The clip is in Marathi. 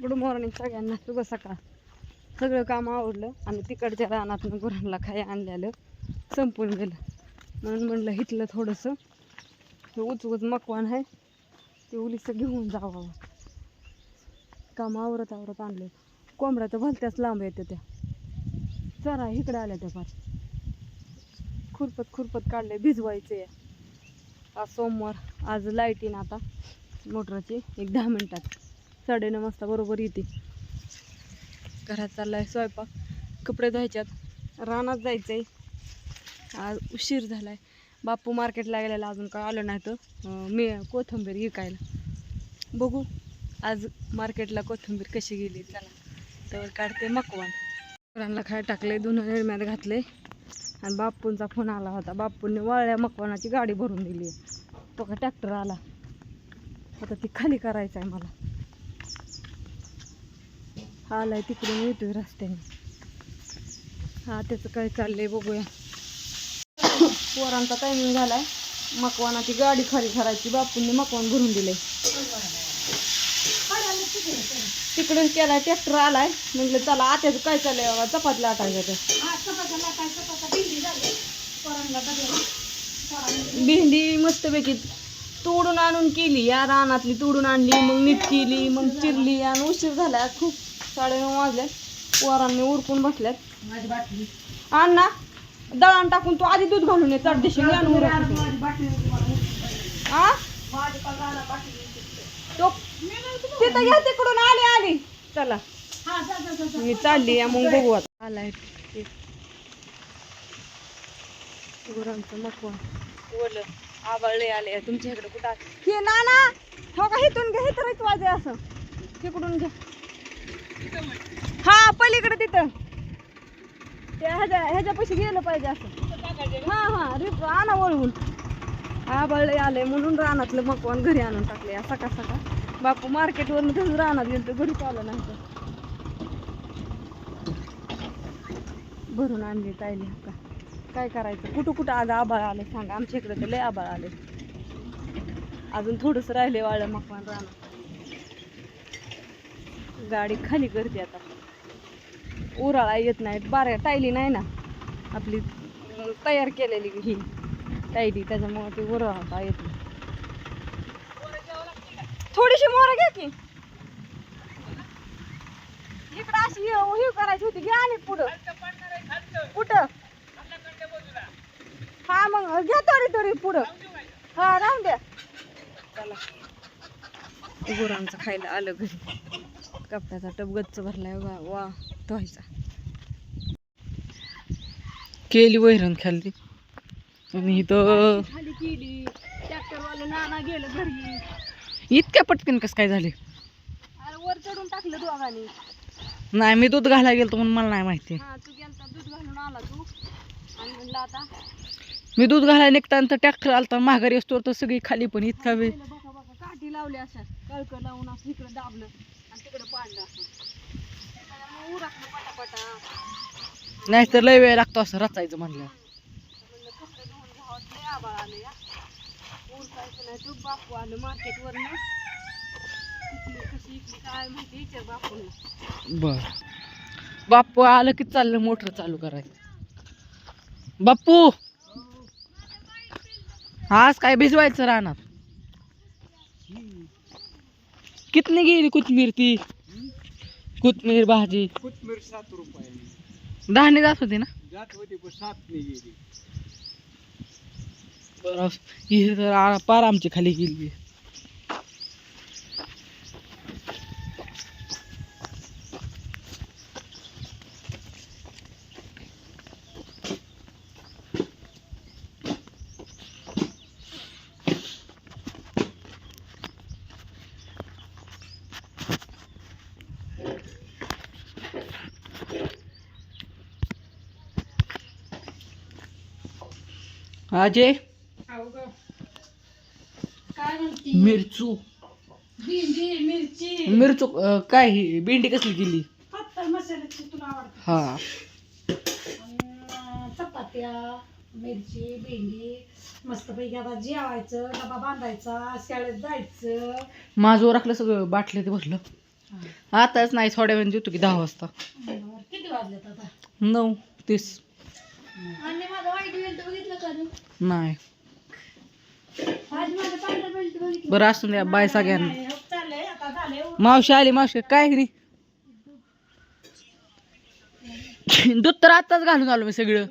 गुड मॉर्निंग सगळ्यांना. शुभ सकाळ. सगळं काम आवडलं आणि तिकडच्या रानातनं गुरांना खाय आणलेलं. संपून गेलं. म्हणून म्हणलं हिथलं थोडंसं हे उच मकवान आहे. ते उलीचं घेऊन जावं. काम आवरत आवरत आणलं. कोंबड्या तर भलत्याच लांब येते त्या. चरा इकडे आल्या त्या फार खुरपत खुरपत काढले भिजवायचे. आज सोमवार. आज लाइट येईन आता. मोटरची. एक दहा मिनटात. साडेनऊ वाजता बरोबर येते. घरात चाललाय स्वयंपाक कपडे धुवायच्यात रानात जायचंय. आज उशीर झालाय. बापू मार्केटला गेलेला अजून काय आलं नाही तर मी कोथिंबीर विकायला. बघू आज मार्केटला कोथिंबीर कशी गेली चला. तर काढते मकवान. पोरांना खाय टाकले दोन निर्म्यात घातले आणि बापूंचा फोन आला होता. बापूंनी वाळल्या मकवानाची गाडी भरून दिली तो का ट्रॅक्टर आला. आता ती खाली करायचं आहे मला. आलाय तिकडून येतोय रस्त्याने. हा त्याचं काय चाललंय बघूया. पोरांचा टायमिंग झालाय. मकवानाची गाडी खाली करायची बापूंनी मकवान भरून दिलंय. तिकडून केलाय ट्रॅक्टर आलाय. म्हटलं चला आत्याचं काय चाललंय बाबा? चपाती लाटायचं भेंडी मस्तपैकी तोडून आणून केली या रानातली तोडून आणली मग नीट केली मग चिरली आणि उशीर झाला खूप साडेनऊ वाजले पोरांनी उरकून बसल्यात ना. दळण टाकून तू आधी दूध घालून ये चढदेशी मी आणून. आ? तो तिथं घ्या तिकडून आली आली. चला. मी चालली या मग बघू आता. आलाय. गुरांचं मकवा. आले. तुमच्या इकडे कुठं? हे ना ना. हो का हिथून घ्या हिथं राहायचं वाजे असं. तिकडून घ्या. हा पलीकडे तिथं. त्या ह्याच्या ह्याच्यापाशी गेलं पाहिजे असं. हा हा रिप आणा वळवून. आबाळले आले म्हणून रानातलं मकवान घरी आणून टाकले. सकाळ सकाळ. बापू मार्केटवरून तसंच रानात गेलं तर घरी आलं नाही तर भरून आणली ताईली का काय करायचं? कुठं कुठं आज आबाळ आले सांगा. आमच्या इकडे तर लय आबाळ आले. अजून थोडंसं राहिले वाळलं मकवान रानात. गाडी खाली करते आता. उराळा येत नाहीत बारा टायली नाही ना. आपली तयार केलेली ही टायली त्याच्यामुळे ती उराळा येत नाही. थोडीशी मोर घ्या की. इकडं अशी हे हे करायची होती घ्या आणि पुढं. कुठं हा मग घ्या थोडी थोडी पुढं. हा राहून द्या. चला. गुरांचं खायला आलं घरी. कपड्याचा टप गच्च भरलाय वा वा धुवायचा. केली वैरण खाल्ली. आणि इथं खाली केली. ट्रॅक्टरवालं नाना गेलं घरी. इतक्या पटकन कसं काय झाले? वर चढून टाकलं दोघांनी. नाही मी दूध घालायला गेलो म्हणून मला नाही माहिती. तू गेलता दूध घालून आला तू. आणि म्हणलं आता मी दूध घालायला निघताना ट्रॅक्टर आलता माघारी असतो तर सगळी खाली पण इतका वेळ काठी लावली अशा कळकं लावून असं इकडं दाबलं. आणि पाडलं असं. पटापटा नाही तर लय वेळ लागतो असं रचायचं म्हणलं. म्हणलं धुवून घ्यावं लय आबाळ आलं या नाही तू बापू आलं मार्केटवरनं कशी इकली काय माहिती विचार बर आलं की चाललं मोटर चालू करायचं. बापू आज काय भिजवायचं राहणार कितनी गेली कोथमीर ती कोथमीर भाजी? कोथमीर सात रुपये दहाने जात होती ना? जात होती पण सात नहीं गेली. बरं पार आमची खाली गेली. अजय काय म्हणती? मिरचू. मिरची. मिरचू काय ही? भेंडी कसली केली? हा. चपात्या मिरची भेंडी. मस्तपैकी आता जेवायचं डबा बांधायचा शाळेत जायचं. माझं राखलं सगळं बाटल्या ते भरलं. आताच नाही थोड्या वेळ जेवतो की दहा वाजता. किती वाजलेत आता? नऊ तीस. आणि माझा वाईट बेल्ट बघितलं का रे? नाही. आज माझा पांढरा बेल्ट बघितलं. बरं असून द्या बाय सगळ्यांना. नाही, हो, चाललंय आता झालंय मावशी आली मावशी. काय रे? दूध तर आताच घालून आलो मी सगळं.